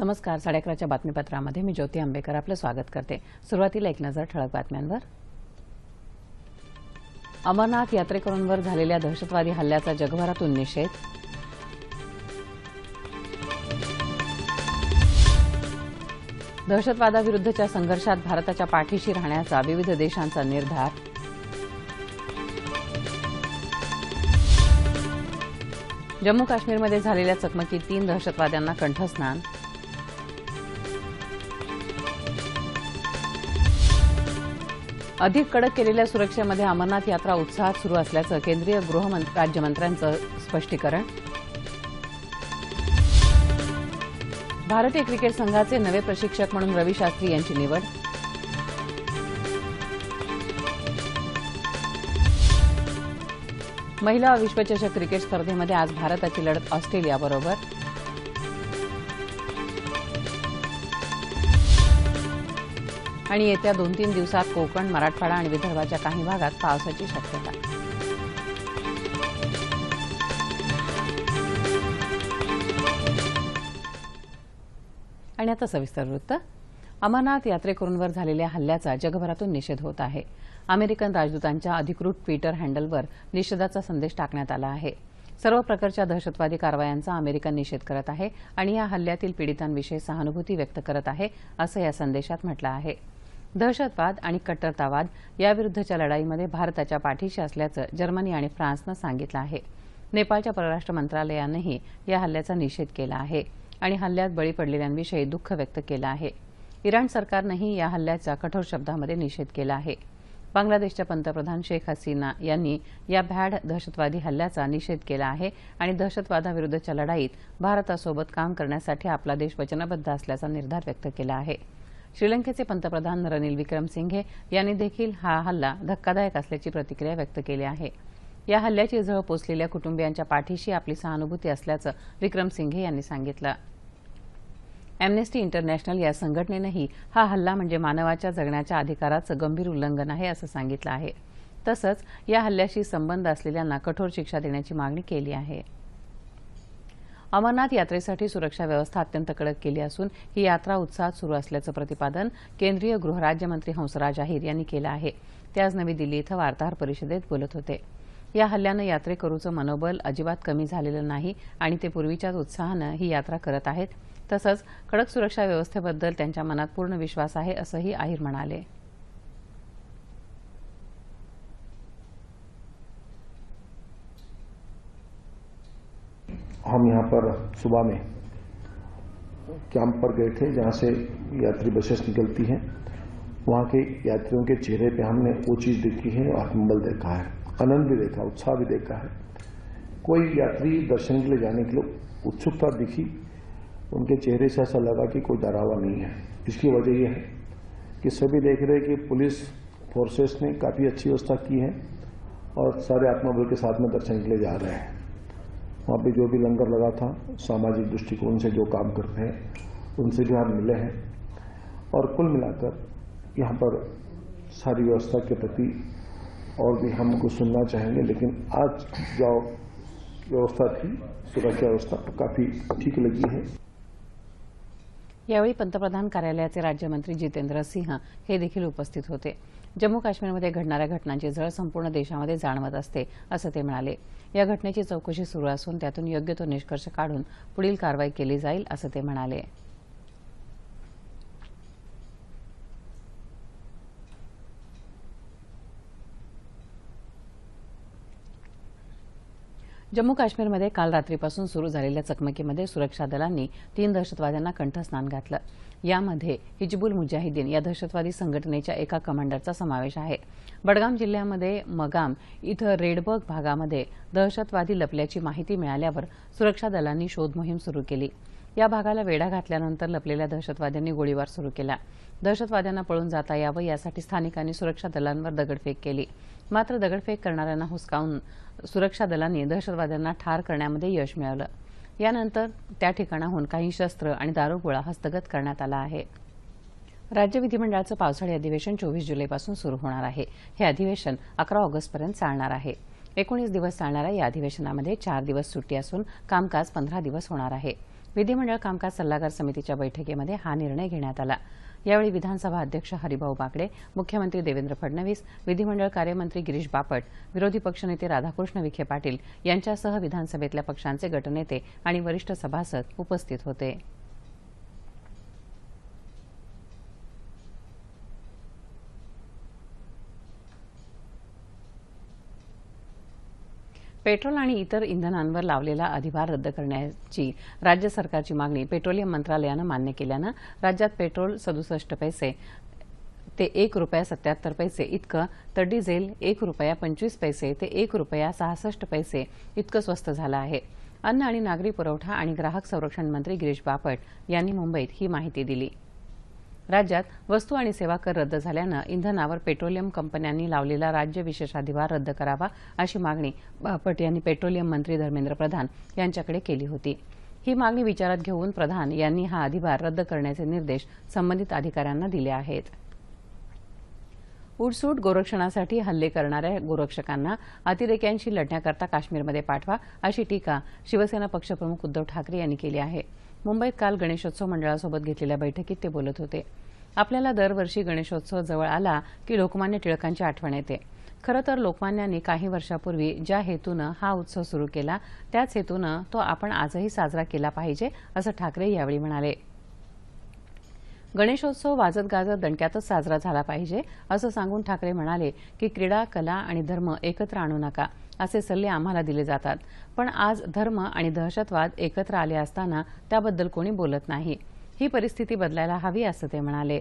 नमस्कार साडे अकराच्या बातमीपत्रामध्ये मी ज्योती आंबेकर आपलं स्वागत करते. सुरुवातीला एक नजर ठळक बातम्यांवर. अमरनाथ यात्रेकरूंवर झालेल्या दहशतवादी हल्ल्याचा जगभरातून निषेध. दहशतवादाविरुद्धच्या संघर्षात भारताच्या पाठीशी राहण्याचा विविध देशांचा निर्धार. जम्मू काश्मीरमध्ये झालेल्या चकमकीत तीन दहशतवाद्यांना कंठस्नान. अधिक कडक केलेल्या सुरक्षेमध्ये अमरनाथ यात्रा उत्साहात सुरू असल्याचं केंद्रीय गृह राज्यमंत्र्यांचं स्पष्टीकरण. भारतीय क्रिकेट संघाचे नवे प्रशिक्षक म्हणून रवी शास्त्री यांची निवड. महिला विश्वचषक क्रिकेट स्पर्धेमध्ये आज भारताची लढत ऑस्ट्रेलियाबरोबर. आणि येत्या दोन तीन दिवसात कोकण मराठवाडा आणि विदर्भाच्या काही भागात पावसाची शक्यता. आणि आता सविस्तर वृत्त. अमरनाथ यात्रेकरूंवर झालेल्या हल्ल्याचा जगभरातून निषेध होत आहे. अमेरिकन राजदूतांच्या अधिकृत ट्विटर हँडलवर निषेधाचा संदेश टाकण्यात आला आहे. सर्व प्रकारच्या दहशतवादी कारवायांचा अमेरिका निषेध करत आहे आणि या हल्ल्यातील पीडितांविषयी सहानुभूती व्यक्त करत आहे असं या संदेशात म्हटलं आहे. दहशतवाद आणि कट्टरतावाद याविरुद्धच्या लढाईमध्ये भारताच्या पाठीशी असल्याचं जर्मनी आणि फ्रान्सनं सांगितलं आहे. नेपाळच्या परराष्ट्र मंत्रालयानंही या हल्ल्याचा निषेध केला आहे आणि हल्ल्यात बळी पडलेल्यांविषयी दुःख व्यक्त केलं आहे. इराण सरकारनंही या हल्ल्याचा कठोर शब्दामध्ये निषेध केला आहे. बांगलादेशच्या पंतप्रधान शेख हसीना यांनी या भॅड दहशतवादी हल्ल्याचा निषेध केला आहे आणि दहशतवादाविरुद्धच्या लढाईत भारतासोबत काम करण्यासाठी आपला देश वचनबद्ध असल्याचा निर्धार व्यक्त केला आहे. श्रीलंकेचे पंतप्रधान रनिल विक्रमसिंघे यांनी देखील हा हल्ला धक्कादायक असल्याची प्रतिक्रिया व्यक्त केली आहे. या हल्ल्याची झळ पोचलेल्या कुटुंबियांच्या पाठीशी आपली सहानुभूती असल्याचं विक्रमसिंघे यांनी सांगितलं. अॅम्नेस्टी इंटरनॅशनल या संघटनेनंही हा हल्ला म्हणजे मानवाच्या जगण्याच्या अधिकाराचं गंभीर उल्लंघन आहे असं सांगितलं आहे. तसंच या हल्ल्याशी संबंध असलेल्यांना कठोर शिक्षा देण्याची मागणी केली आहे. अमरनाथ यात्रेसाठी सुरक्षा व्यवस्था अत्यंत कडक केली असून ही यात्रा उत्साहात सुरू असल्याचं प्रतिपादन केंद्रीय गृहराज्यमंत्री हंसराज अहिर यांनी केलं आहे. ते आज नवी दिल्ली इथं वार्ताहर परिषदेत बोलत होते. या हल्ल्यानं यात्रेकरूचं मनोबल अजिबात कमी झालेलं नाही आणि ते पूर्वीच्याच उत्साहानं ही यात्रा करत आहेत. तसंच कडक सुरक्षा व्यवस्थेबद्दल त्यांच्या मनात पूर्ण विश्वास आहे असंही अहिर म्हणाले. हम यहाँ पर सुबह में कैंप पर गए थे, जहाँ से यात्री बसेस निकलती हैं। वहाँ के यात्रियों के चेहरे पे हमने वो चीज़ देखी है, और हम्बल देखा है, आनंद भी देखा, उत्साह भी देखा है। कोई यात्री दर्शन के लिए जाने के लिए उत्सुकता दिखी, उनके चेहरे से ऐसा लगा कि कोई डरावा नहीं है। इसकी वजह यह है कि सभी देख रहे कि पुलिस फोर्सेस ने काफ़ी अच्छी व्यवस्था की है, और सारे आत्मबल के साथ में दर्शन के लिए जा रहे हैं। वहाँ पे जो भी लंगर लगा था, सामाजिक दृष्टिकोण से जो काम करते हैं, उनसे भी हम मिले हैं और कुल मिलाकर यहाँ पर सारी व्यवस्था के प्रति और भी हम कुछ सुनना चाहेंगे, लेकिन आज जो व्यवस्था थी, सुरक्षा व्यवस्था काफ़ी ठीक लगी है। यावेळी पंतप्रधान कार्यालयाचे राज्यमंत्री जितेंद्र सिंह हे देखील उपस्थित होते. जम्मू काश्मीरमध्ये घडणाऱ्या घटनांची झळ संपूर्ण देशामध्ये जाणवत असते असं ते म्हणाले. या घटनेची चौकशी सुरू असून त्यातून योग्य तो निष्कर्ष काढून पुढील कारवाई केली जाईल असं ते म्हणाले. जम्मू काश्मीरमध्ये काल रात्रीपासून सुरू झालेल्या चकमकीमध्ये सुरक्षा दलांनी तीन दहशतवाद्यांना कंठस्नान घातलं. यामध्ये हिजबुल मुजाहिदीन या दहशतवादी संघटनेच्या एका कमांडरचा समावेश आहे. बडगाम जिल्ह्यामध्ये मगाम इथं रेडबर्ग भागामध्ये दहशतवादी लपल्याची माहिती मिळाल्यावर सुरक्षा दलांनी शोध मोहीम सुरू केली. या भागाला वेढा घातल्यानंतर लपलेल्या दहशतवाद्यांनी गोळीबार सुरू केला. दहशतवाद्यांना पळून जाता यावं यासाठी स्थानिकांनी सुरक्षा दलांवर दगडफेक केली. मात्र दगडफेक करणाऱ्यांना हुसकावून सुरक्षा दलांनी दहशतवाद्यांना ठार करण्यामध्ये यश मिळवलं यानंतर त्या ठिकाणाहून काही शस्त्र आणि दारुगोळा हस्तगत करण्यात आला आहे. राज्य विधिमंडळाचं पावसाळी अधिवेशन चोवीस जुलैपासून सुरू होणार आहे. हे अधिवेशन अकरा ऑगस्टपर्यंत चालणार आहे. एकोणीस दिवस चालणाऱ्या या अधिवेशनामध्ये चार दिवस सुट्टी असून कामकाज पंधरा दिवस होणार आहे. विधिमंडळ कामकाज सल्लागार समितीच्या बैठकीमध्ये हा निर्णय घेण्यात आला. यावेळी विधानसभा अध्यक्ष हरिभाऊ बागडे मुख्यमंत्री देवेंद्र फडणवीस विधिमंडळ कार्यमंत्री गिरीश बापट विरोधी पक्षनेते राधाकृष्ण विखे पाटील यांच्यासह विधानसभेतल्या पक्षांचे गटनेते आणि वरिष्ठ सभासद उपस्थित होते. पेट्रोल आणि इतर इंधनांवर लावलेला अधिभार रद्द करण्याची राज्य सरकारची मागणी पेट्रोलियम मंत्रालयानं मान्य केल्यानं राज्यात पेट्रोल सदुसष्ट पैसे ते एक रुपया सत्याहत्तर पैसे इतकं तर डिझेल एक रुपया पंचवीस पैसे ते एक रुपया सहासष्ट पैसे इतकं स्वस्त झालं आहे. अन्न आणि नागरी पुरवठा आणि ग्राहक संरक्षण मंत्री गिरीश बापट यांनी मुंबईत ही माहिती दिली. राज्यात वस्तू आणि सेवा कर रद्द झाल्यानं इंधनावर पेट्रोलियम कंपन्यांनी लावलेला राज्य विशेष अधिभार रद्द करावा अशी मागणी बापट यांनी पेट्रोलियम मंत्री धर्मेंद्र प्रधान यांच्याकडे केली होती. ही मागणी विचारात घेऊन प्रधान यांनी हा अधिभार रद्द करण्याचे निर्देश संबंधित अधिकाऱ्यांना दिले आहेत. उडसूट गोरक्षणासाठी हल्ले करणाऱ्या गोरक्षकांना अतिरेक्यांशी लढण्याकरता काश्मीरमध्ये पाठवा अशी टीका शिवसेना पक्षप्रमुख उद्धव ठाकरे यांनी केली आहे. मुंबईत काल गणेशोत्सव मंडळासोबत घेतलेल्या बैठकीत ते बोलत होते. आपल्याला दरवर्षी गणेशोत्सव जवळ आला की लोकमान्य टिळकांची आठवण येते. खरं तर लोकमान्यांनी काही वर्षापूर्वी ज्या हेतूनं हा उत्सव सुरू केला त्याच हेतूनं तो आपण आजही साजरा केला पाहिजे असं ठाकरे यावेळी म्हणाले. गणेशोत्सव वाजत गाजत दणक्यातच साजरा झाला पाहिजे असं सांगून ठाकरे म्हणाले की क्रीडा कला आणि धर्म एकत्र आणू नका असे सल्ले आम्हाला दिले जातात. पण आज धर्म आणि दहशतवाद एकत्र आले असताना त्याबद्दल कोणी बोलत नाही. ही परिस्थिती बदलायला हवी असं ते म्हणाले.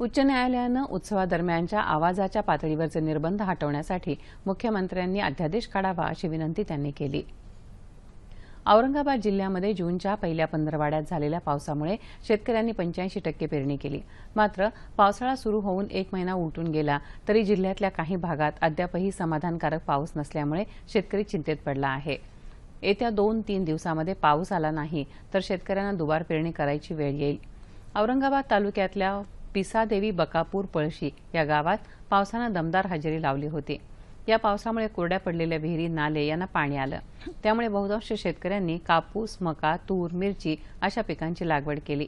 उच्च न्यायालयानं उत्सवादरम्यानच्या आवाजाच्या पातळीवरचे निर्बंध हटवण्यासाठी मुख्यमंत्र्यांनी अध्यादेश काढावा अशी विनंती त्यांनी केली. औरंगाबाद जिल्ह्यामध्ये जूनच्या पहिल्या पंधरवाड्यात झालेल्या पावसामुळे शेतकऱ्यांनी पंच्याऐंशी टक्के पेरणी केली. मात्र पावसाळा सुरू होऊन एक महिना उलटून गेला तरी जिल्ह्यातल्या काही भागात अद्यापही समाधानकारक पाऊस नसल्यामुळे शेतकरी चिंतेत पडला आहे. येत्या दोन तीन दिवसामध्ये पाऊस आला नाही तर शेतकऱ्यांना दुबार पेरणी करायची वेळ येईल. औरंगाबाद तालुक्यातल्या पिसादेवी बकापूर पळशी या गावात पावसानं दमदार हजेरी लावली होती. या पावसामुळे कोरड्या पडलेल्या विहिरी नाले यांना पाणी आलं. त्यामुळे बहुतांश शेतकऱ्यांनी कापूस मका तूर मिरची अशा पिकांची लागवड केली.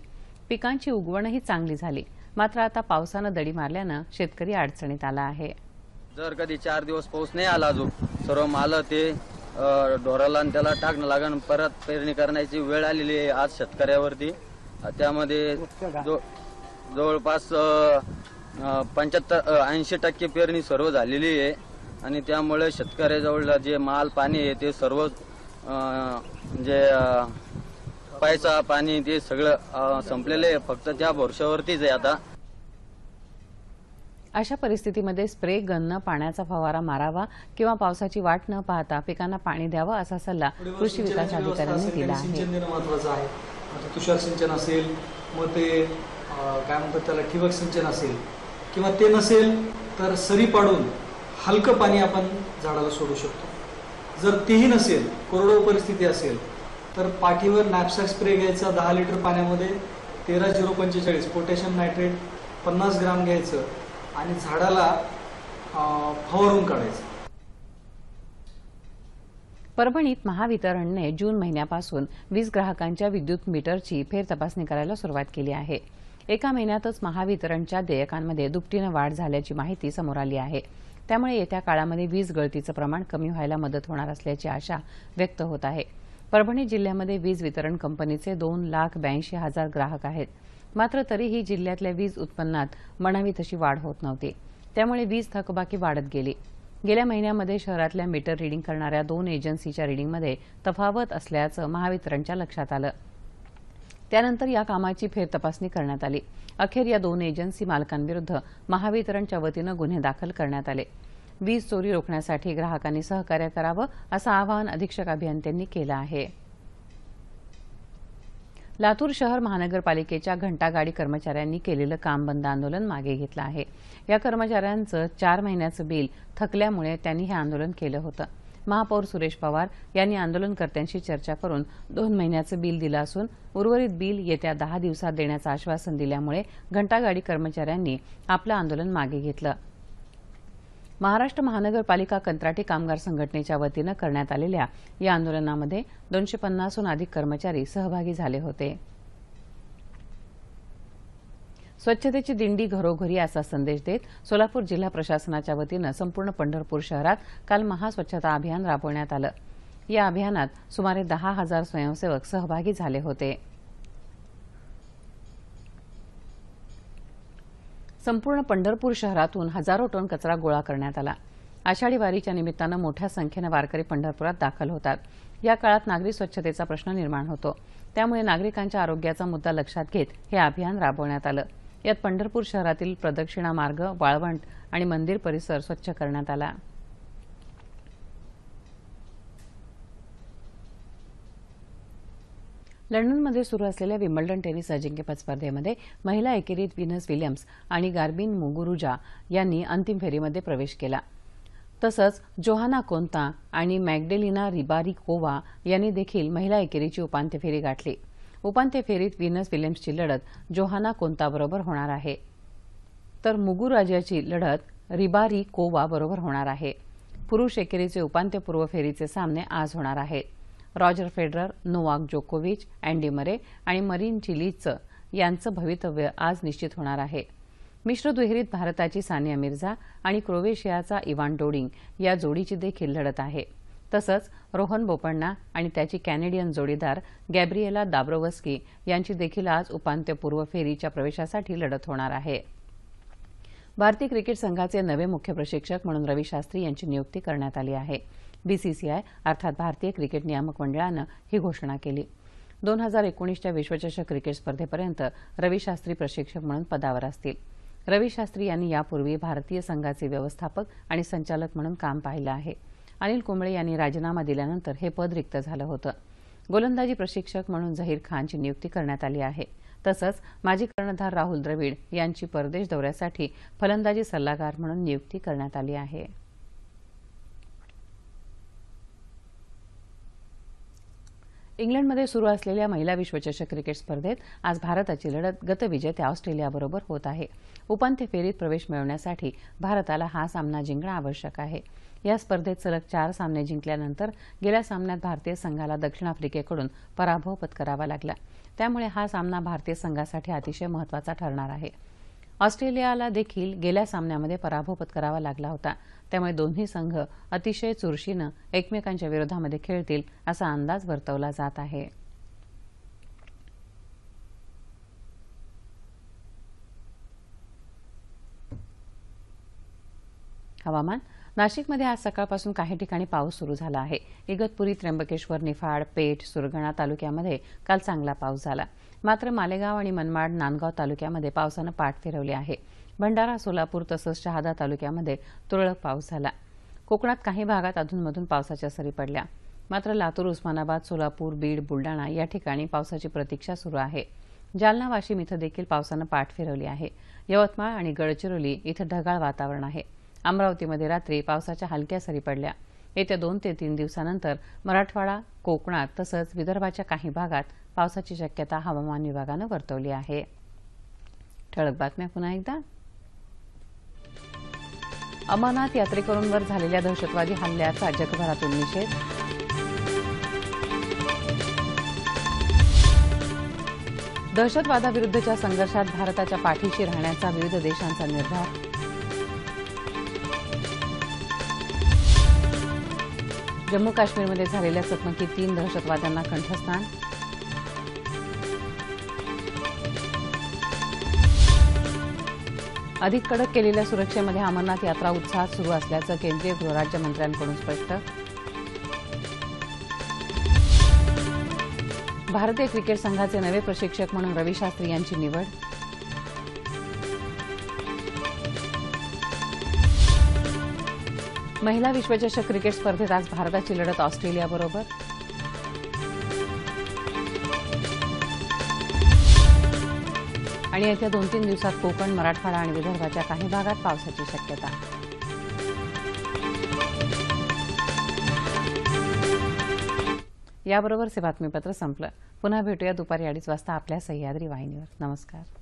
पिकांची उगवणही चांगली झाली. मात्र आता पावसानं दडी मारल्यानं शेतकरी अडचणीत आला आहे. जर कधी चार दिवस पाऊस नाही आला अजून सर्व माल ते ढोराला आणि त्याला टाकणं लागण परत पेरणी करण्याची वेळ आलेली आहे आज शेतकऱ्यावरती. त्यामध्ये जो- जवळपास पंच्याहत्तर ऐंशी टक्के पेरणी सर्व झालेली आहे. आणि त्यामुळे शेतकऱ्याजवळ जे माल पाणी आहे ते सर्व अ, म्हणजे पैसा पाणी ते सगळं संपलेलं आहे. फक्त त्या भरोशावरतीच आहे आता. अशा परिस्थितीमध्ये स्प्रे गननं पाण्याचा फवारा मारावा किंवा पावसाची वाट न पाहता पिकांना पाणी द्यावं असा सल्ला कृषी विकास अधिकाऱ्यांनी दिला आहे. सिंचन देणं महत्वाचं आहे. आता तुषार सिंचन असेल मग ते काय म्हणतात त्याला ठिबक सिंचन असेल किंवा ते नसेल तर सरी पाडून हलकं पाणी आपण झाडाला सोडू शकतो. जर तेही नसेल कोरडो परिस्थिती असेल तर पाठीवर नॅपसॅक स्प्रे घ्यायचा दहा लिटर पाण्यामध्ये तेरा झिरो पंचेचाळीस पोटॅशियम नायट्रेट पन्नास ग्राम घ्यायचं आणि झाडाला फवारून काढायचं. परभणीत महावितरणने जून महिन्यापासून वीज ग्राहकांच्या विद्युत मीटरची फेर तपासणी करायला सुरुवात केली आहे. एका महिन्यातच महावितरणच्या देयकांमध्ये दुपटीनं वाढ झाल्याची माहिती समोर आली आहे. त्यामुळे येत्या काळामध्ये वीज गळतीचं प्रमाण कमी व्हायला मदत होणार असल्याची आशा व्यक्त होत आहे. परभणी जिल्ह्यामध्ये वीज वितरण कंपनीचे दोन लाख ब्याऐंशी हजार ग्राहक आहेत. मात्र तरीही जिल्ह्यातल्या वीज उत्पन्नात म्हणावी तशी वाढ होत नव्हती. त्यामुळे वीज थकबाकी वाढत गेली. गेल्या महिन्यामध्ये शहरातल्या मीटर रिडिंग करणाऱ्या दोन एजन्सीच्या रिडिंगमध्ये तफावत असल्याचं महावितरणच्या लक्षात आलं. त्यानंतर या कामाची फेरतपासणी करण्यात आली. अखेर या दोन एजन्सी मालकांविरुद्ध महावितरणच्या वतीनं गुन्हे दाखल करण्यात आले. वीज चोरी रोखण्यासाठी ग्राहकांनी सहकार्य करावं असं आवाहन अधीक्षक अभियंत्यांनी केलं आहे. लातूर शहर महानगरपालिकेच्या घंटागाडी कर्मचाऱ्यांनी केलेलं काम बंद आंदोलन मागे घेतलं आहे. या कर्मचाऱ्यांचं चार महिन्याचं बिल थकल्यामुळे त्यांनी हे आंदोलन केलं होतं. महापौर सुरेश पवार यांनी आंदोलनकर्त्यांशी चर्चा करून दोन महिन्याचं बिल दिलं असून उर्वरित बिल येत्या दहा दिवसात देण्याचं आश्वासन दिल्यामुळे घंटागाडी कर्मचाऱ्यांनी आपलं आंदोलन मागे घेतलं. महाराष्ट्र महानगरपालिका कंत्राटी कामगार संघटनेच्या वतीनं करण्यात आलेल्या या आंदोलनामध्ये दोनशे पन्नासहून अधिक कर्मचारी सहभागी झाले होते. स्वच्छतेची दिंडी घरोघरी असा संदेश देत सोलापूर जिल्हा प्रशासनाच्या वतीनं संपूर्ण पंढरपूर शहरात काल महास्वच्छता अभियान राबवण्यात आलं. या अभियानात सुमारे दहा हजार स्वयंसेवक सहभागी झाले होते. संपूर्ण पंढरपूर शहरातून हजारो टन कचरा गोळा करण्यात आला. आषाढी वारीच्या निमित्तानं मोठ्या संख्येनं वारकरी पंढरपुरात दाखल होतात. या काळात नागरी स्वच्छतेचा प्रश्न निर्माण होतो. त्यामुळे नागरिकांच्या आरोग्याचा मुद्दा लक्षात घेत हे अभियान राबवण्यात आलं. यात पंढरपूर शहरातील प्रदक्षिणा मार्ग वाळवंट आणि मंदिर परिसर स्वच्छ करण्यात आला. लंडनमध्ये सुरू असलेल्या विम्बल्डन टेनिस अजिंक्यपद स्पर्धेमध्ये महिला एकेरीत विनस विलियम्स आणि गार्बिन मुगुरुजा यांनी अंतिम फेरीमध्ये प्रवेश केला. तसंच जोहाना कोंता आणि मॅग्डेलिना रिबारिकोवा यांनी देखील महिला एकेरीची उपांत्य फेरी गाठली. उपांत्य फेरीत विनस विलियम्सची लढत जोहाना कोंताबरोबर होणार आहे. तर मुगुराजाची लढत रिबारी कोवा बरोबर होणार आहे. पुरुष एकेरीचे उपांत्यपूर्व फेरीचे सामने आज होणार आहेत रॉजर फेडरर नोवाक जोकोविच अँडी मरे आणि मरीन चिलीचं यांचं भवितव्य आज निश्चित होणार आहे. मिश्र दुहेरीत भारताची सानिया मिर्झा आणि क्रोवेशियाचा इवान डोडिंग या जोडीची देखील लढत आहे. तसंच रोहन बोपण्णा आणि त्याची कॅनेडियन जोडीदार गॅब्रिएला दाब्रोवस्की यांची देखील आज उपांत्यपूर्व फेरीच्या प्रवेशासाठी लढत होणार आहे. भारतीय क्रिकेट संघाचे नवे मुख्य प्रशिक्षक म्हणून रवी शास्त्री यांची नियुक्ती करण्यात आली आहे. बीसीसीआय अर्थात भारतीय क्रिकेट नियामक मंडळानं ही घोषणा केली. दोन हजार एकोणीसच्या विश्वचषक क्रिकेट स्पर्धेपर्यंत रवी शास्त्री प्रशिक्षक म्हणून पदावर असतील. रवी शास्त्री यांनी यापूर्वी भारतीय संघाचे व्यवस्थापक आणि संचालक म्हणून काम पाहिलं आहे. अनिल कुंबळे यांनी राजीनामा दिल्यानंतर हे पद रिक्त झालं होतं. गोलंदाजी प्रशिक्षक म्हणून झहीर खानची नियुक्ती करण्यात आली आहे. तसंच माजी कर्णधार राहुल द्रविड यांची परदेश दौऱ्यासाठी फलंदाजी सल्लागार म्हणून नियुक्ती करण्यात आली आहे. इंग्लंडमध्ये सुरू असलेल्या महिला विश्वचषक क्रिकेट स्पर्धेत आज भारताची लढत गतविजेत्या ऑस्ट्रेलियाबरोबर होत आहे. उपांत्य फेरीत प्रवेश मिळवण्यासाठी भारताला हा सामना जिंकणं आवश्यक आहे. या स्पर्धेत सलग चार सामने जिंकल्यानंतर गेल्या सामन्यात भारतीय संघाला दक्षिण आफ्रिकेकडून पराभव पत्करावा लागला. त्यामुळे हा सामना भारतीय संघासाठी अतिशय महत्त्वाचा ठरणार आहे. ऑस्ट्रेलियाला देखील गेल्या सामन्यामध्ये पराभव पत्करावा लागला होता. त्यामुळे दोन्ही संघ अतिशय चुरशीनं एकमेकांच्या विरोधामध्ये खेळतील असा अंदाज वर्तवला जात आहे. हवामान नाशिकमध्ये आज सकाळपासून काही ठिकाणी पाऊस सुरू झाला आहे. इगतपुरी त्र्यंबकेश्वर निफाड पेठ सुरगणा तालुक्यामध्ये काल चांगला पाऊस झाला. मात्र मालेगाव आणि मनमाड नांदगाव तालुक्यामध्ये पावसानं पाठ फिरवली आहे. भंडारा सोलापूर तसंच शहादा तालुक्यामध्ये तुरळक पाऊस झाला. कोकणात काही भागात अधूनमधून पावसाच्या सरी पडल्या. मात्र लातूर उस्मानाबाद सोलापूर बीड बुलडाणा या ठिकाणी पावसाची प्रतीक्षा सुरू आहे. जालना वाशिम इथं देखील पावसानं पाठ फिरवली आहे. यवतमाळ आणि गडचिरोली इथं ढगाळ वातावरण आहे. अमरावतीमध्ये रात्री पावसाच्या हलक्या सरी पडल्या. येत्या दोन ते तीन दिवसानंतर मराठवाडा कोकणात तसंच विदर्भाच्या काही भागात पावसाची शक्यता हवामान विभागानं वर्तवली आहे. ठळक बातम्या पुन्हा एकदा. अमरनाथ यात्रेकरूंवर झालेल्या दहशतवादी हल्ल्याचा जगभरातून निषेध. दहशतवादाविरुद्धच्या संघर्षात भारताच्या पाठीशी राहण्याचा विविध देशांचा निर्धार. जम्मू काश्मीरमध्ये झालेल्या चकमकीत तीन दहशतवाद्यांना कंठस्थान. अधिक कडक केलेल्या सुरक्षेमध्ये अमरनाथ यात्रा उत्साहात सुरू असल्याचं केंद्रीय गृहराज्यमंत्र्यांकडून स्पष्ट. भारतीय क्रिकेट संघाचे नवे प्रशिक्षक म्हणून रवी शास्त्री यांची निवड. महिला विश्वचषक क्रिकेट स्पर्धेत आज भारताची लढत ऑस्ट्रेलियाबरोबर. आणि येत्या दोन तीन दिवसात कोकण मराठवाडा आणि विदर्भाच्या काही भागात पावसाची शक्यता. याबरोबरचे बातमीपत्र संपलं. पुन्हा भेटूया दुपारी अडीच वाजता आपल्या सह्याद्री वाहिनीवर. नमस्कार.